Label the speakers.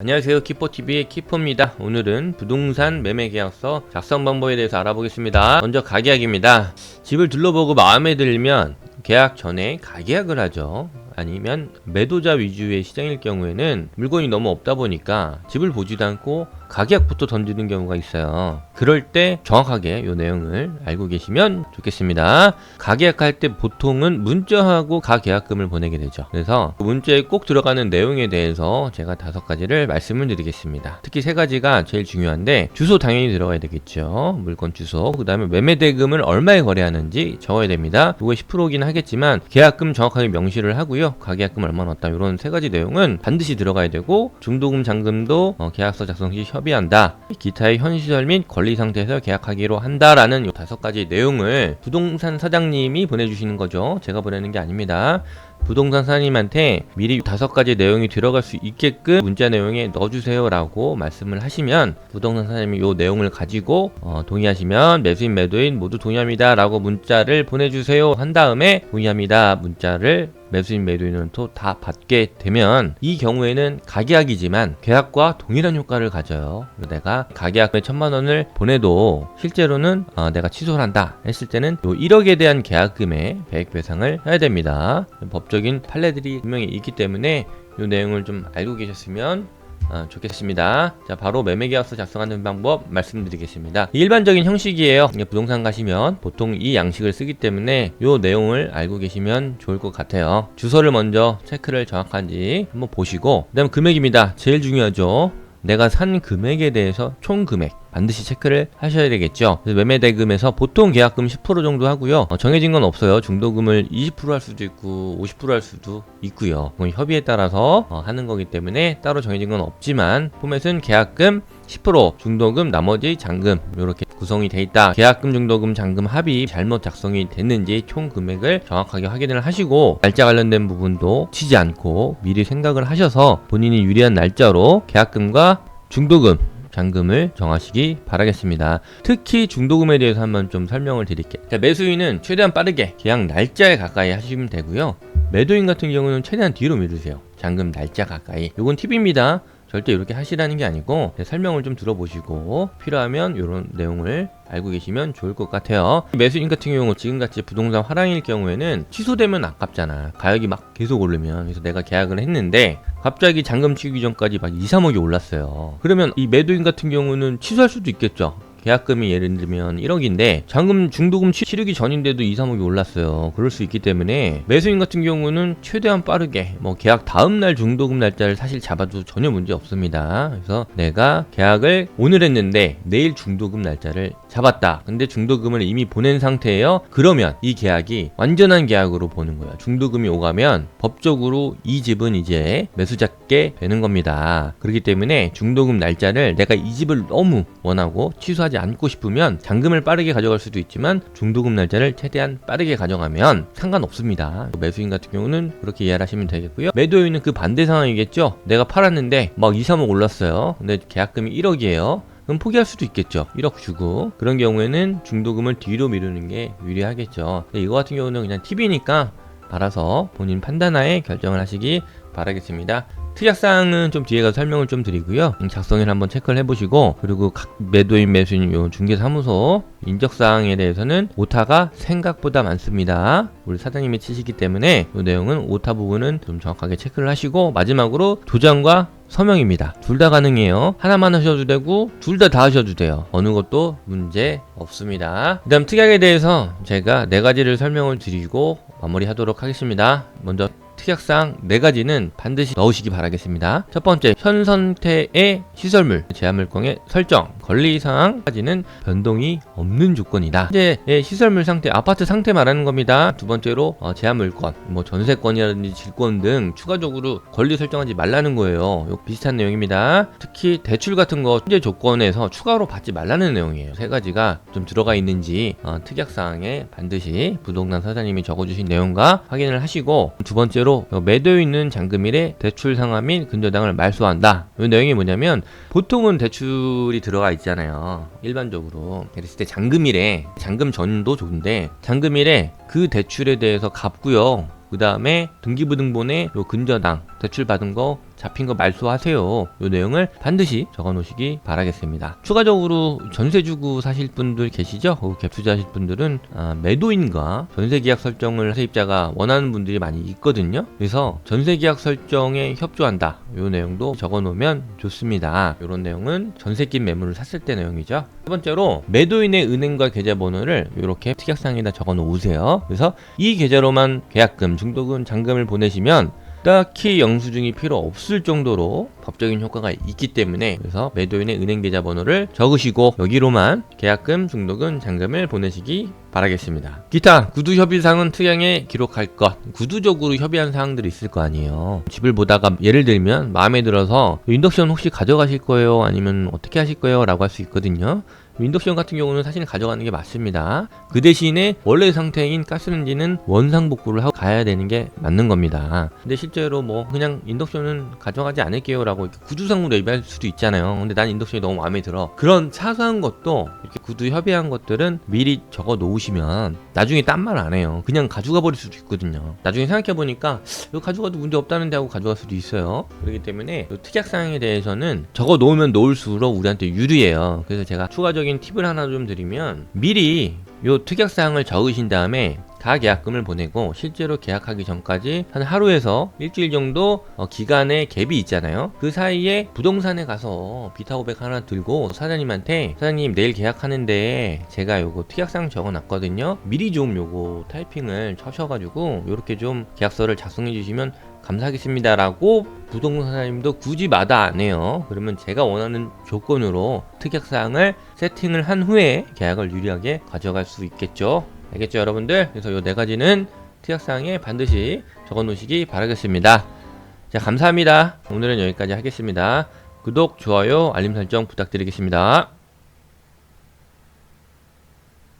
Speaker 1: 안녕하세요. 키포TV의 키포입니다. 오늘은 부동산 매매 계약서 작성 방법에 대해서 알아보겠습니다. 먼저 가계약입니다. 집을 둘러보고 마음에 들면 계약 전에 가계약을 하죠 아니면 매도자 위주의 시장일 경우에는 물건이 너무 없다 보니까 집을 보지도 않고 가계약부터 던지는 경우가 있어요. 그럴 때 정확하게 이 내용을 알고 계시면 좋겠습니다. 가계약할 때 보통은 문자하고 가계약금을 보내게 되죠. 그래서 그 문자에 꼭 들어가는 내용에 대해서 제가 다섯 가지를 말씀을 드리겠습니다. 특히 세 가지가 제일 중요한데 주소 당연히 들어가야 되겠죠. 물건 주소. 그 다음에 매매 대금을 얼마에 거래하는지 적어야 됩니다. 이거 10%긴 하겠지만 계약금 정확하게 명시를 하고요. 가계약금 얼마 넣었다 이런 세 가지 내용은 반드시 들어가야 되고 중도금 잔금도 어, 계약서 작성 시 협의한다. 기타의 현 시설 및 권리 상태에서 계약하기로 한다라는 요 다섯 가지 내용을 부동산 사장님이 보내주시는 거죠. 제가 보내는 게 아닙니다. 부동산 사장님한테 미리 다섯 가지 내용이 들어갈 수 있게끔 문자 내용에 넣어주세요 라고 말씀을 하시면 부동산 사장님이 이 내용을 가지고 어, 동의하시면 매수인 매도인 모두 동의합니다 라고 문자를 보내주세요 한 다음에 동의합니다 문자를 매수인 매도인은 또 다 받게 되면 이 경우에는 가계약이지만 계약과 동일한 효과를 가져요. 내가 가계약에 천만 원을 보내도 실제로는 어, 내가 취소를 한다 했을 때는 요 1억에 대한 계약금의 배액 배상을 해야 됩니다. 법 적인 판례들이 분명히 있기 때문에 이 내용을 좀 알고 계셨으면 아, 좋겠습니다. 자, 바로 매매계약서 작성하는 방법 말씀드리겠습니다. 일반적인 형식이에요. 부동산 가시면 보통 이 양식을 쓰기 때문에 이 내용을 알고 계시면 좋을 것 같아요. 주소를 먼저 체크를 정확한지 한번 보시고, 그 다음 금액입니다. 제일 중요하죠. 내가 산 금액에 대해서 총 금액 반드시 체크를 하셔야 되겠죠. 매매 대금에서 보통 계약금 10% 정도 하고요. 어, 정해진 건 없어요. 중도금을 20%할 수도 있고 50%할 수도 있고요. 그건 협의에 따라서 어, 하는 거기 때문에 따로 정해진 건 없지만 포맷은 계약금 10% 중도금 나머지 잔금 이렇게 구성이 돼 있다. 계약금 중도금 잔금 합이 잘못 작성이 됐는지 총 금액을 정확하게 확인을 하시고 날짜 관련된 부분도 치지 않고 미리 생각을 하셔서 본인이 유리한 날짜로 계약금과 중도금 잔금을 정하시기 바라겠습니다. 특히 중도금에 대해서 한번 좀 설명을 드릴게요. 자, 매수인은 최대한 빠르게 계약 날짜에 가까이 하시면 되고요. 매도인 같은 경우는 최대한 뒤로 미루세요. 잔금 날짜 가까이. 요건 팁입니다. 절대 이렇게 하시라는 게 아니고 네, 설명을 좀 들어보시고 필요하면 이런 내용을 알고 계시면 좋을 것 같아요. 매수인 같은 경우 지금같이 부동산 화랑일 경우에는 취소되면 아깝잖아. 가격이 막 계속 오르면 그래서 내가 계약을 했는데 갑자기 잔금 치기 전까지 막 2, 3억이 올랐어요. 그러면 이 매도인 같은 경우는 취소할 수도 있겠죠. 계약금이 예를 들면 1억인데 잔금 중도금 치- 치르기 전인데도 2, 3억이 올랐어요. 그럴 수 있기 때문에 매수인 같은 경우는 최대한 빠르게 뭐 계약 다음 날 중도금 날짜를 사실 잡아도 전혀 문제 없습니다. 그래서 내가 계약을 오늘 했는데 내일 중도금 날짜를 잡았다. 근데 중도금을 이미 보낸 상태예요. 그러면 이 계약이 완전한 계약으로 보는 거야. 중도금이 오가면 법적으로 이 집은 이제 매수자께 되는 겁니다. 그렇기 때문에 중도금 날짜를 내가 이 집을 너무 원하고 취소 하지 않고 싶으면 잔금을 빠르게 가져갈 수도 있지만 중도금 날짜를 최대한 빠르게 가져가면 상관없습니다. 매수인 같은 경우는 그렇게 이해를 하시면 되겠고요. 매도인은 그 반대 상황이겠죠. 내가 팔았는데 막 2, 3억 올랐어요. 근데 계약금이 1억이에요. 그럼 포기할 수도 있겠죠. 1억 주고. 그런 경우에는 중도금을 뒤로 미루는 게 유리하겠죠. 근데 이거 같은 경우는 그냥 팁이니까 알아서 본인 판단하에 결정을 하시기 바라겠습니다. 특약사항은 좀 뒤에 가서 설명을 좀 드리고요. 음, 작성일 한번 체크를 해보시고 그리고 각 매도인 매수인 요 중개사무소 인적사항에 대해서는 오타가 생각보다 많습니다. 우리 사장님이 치시기 때문에 이 내용은 오타 부분은 좀 정확하게 체크를 하시고 마지막으로 도장과 서명입니다. 둘 다 가능해요. 하나만 하셔도 되고 둘 다 다 하셔도 돼요. 어느 것도 문제 없습니다. 그다음 특약에 대해서 제가 네 가지를 설명을 드리고 마무리하도록 하겠습니다. 먼저 특약사항 네 가지는 반드시 넣으시기 바라겠습니다. 첫 번째, 현 상태의 시설물, 제한물건의 설정, 권리사항까지는 변동이 없는 조건이다. 현재의 시설물 상태, 아파트 상태 말하는 겁니다. 두 번째로 어, 제한물건, 뭐 전세권이라든지 질권 등 추가적으로 권리 설정하지 말라는 거예요. 요 비슷한 내용입니다. 특히 대출 같은 거 현재 조건에서 추가로 받지 말라는 내용이에요. 세 가지가 좀 들어가 있는지 어, 특약사항에 반드시 부동산 사장님이 적어주신 내용과 확인을 하시고 두 번째로 매도 있는 잔금일에 대출 상환 및 근저당을 말소한다. 이 내용이 뭐냐면 보통은 대출이 들어가 있 잖아요. 일반적으로 그랬을 때 잔금일에 잔금 전도 좋은데 잔금일에 그 대출에 대해서 갚고요. 그 다음에 등기부등본에 요 근저당 대출 받은 거 잡힌 거 말소하세요. 요 내용을 반드시 적어 놓으시기 바라겠습니다. 추가적으로 전세 주고 사실 분들 계시죠? 그 갭투자 하실 분들은 아, 매도인과 전세 계약 설정을 세입자가 원하는 분들이 많이 있거든요. 그래서 전세 계약 설정에 협조한다. 요 내용도 적어 놓으면 좋습니다. 요런 내용은 전세 낀 매물을 샀을 때 내용이죠. 세 번째로 매도인의 은행과 계좌번호를 이렇게 특약상에다 적어 놓으세요. 그래서 이 계좌로만 계약금, 중도금, 잔금을 보내시면 딱히 영수증이 필요 없을 정도로 법적인 효과가 있기 때문에 그래서 매도인의 은행 계좌 번호를 적으시고 여기로만 계약금, 중도금, 잔금을 보내시기 바라겠습니다. 기타 구두 협의사항은 특양에 기록할 것. 구두적으로 협의한 사항들이 있을 거 아니에요. 집을 보다가 예를 들면 마음에 들어서 인덕션 혹시 가져가실 거예요? 아니면 어떻게 하실 거예요? 라고 할 수 있거든요. 인덕션 같은 경우는 사실 가져가는 게 맞습니다. 그 대신에 원래 상태인 가스렌지는 원상 복구를 하고 가야 되는 게 맞는 겁니다. 근데 실제로 뭐 그냥 인덕션은 가져가지 않을게요 라고 이렇게 구두상으로 얘기할 수도 있잖아요. 근데 난 인덕션이 너무 마음에 들어. 그런 사소한 것도 이렇게 구두 협의한 것들은 미리 적어 놓으시면 나중에 딴 말 안 해요. 그냥 가져가 버릴 수도 있거든요. 나중에 생각해 보니까 이거 가져가도 문제 없다는데 하고 가져갈 수도 있어요. 그렇기 때문에 이 특약 사항에 대해서는 적어 놓으면 놓을수록 우리한테 유리해요. 그래서 제가 추가적인 팁을 하나 좀 드리면 미리 요 특약 사항을 적으신 다음에 가계약금을 보내고 실제로 계약하기 전까지 한 하루에서 일주일 정도 어, 기간의 갭이 있잖아요. 그 사이에 부동산에 가서 비타 고백 하나 들고 사장님한테 사장님 내일 계약하는데 제가 요거 특약사항 적어놨거든요. 미리 좀 요거 타이핑을 쳐셔가지고 요렇게 좀 계약서를 작성해 주시면 감사하겠습니다라고 부동산 사장님도 굳이 마다 안 해요. 그러면 제가 원하는 조건으로 특약사항을 세팅을 한 후에 계약을 유리하게 가져갈 수 있겠죠. 알겠죠, 여러분들? 그래서 요네 가지는 특약사항에 반드시 적어 놓으시기 바라겠습니다. 자, 감사합니다. 오늘은 여기까지 하겠습니다. 구독, 좋아요, 알림 설정 부탁드리겠습니다.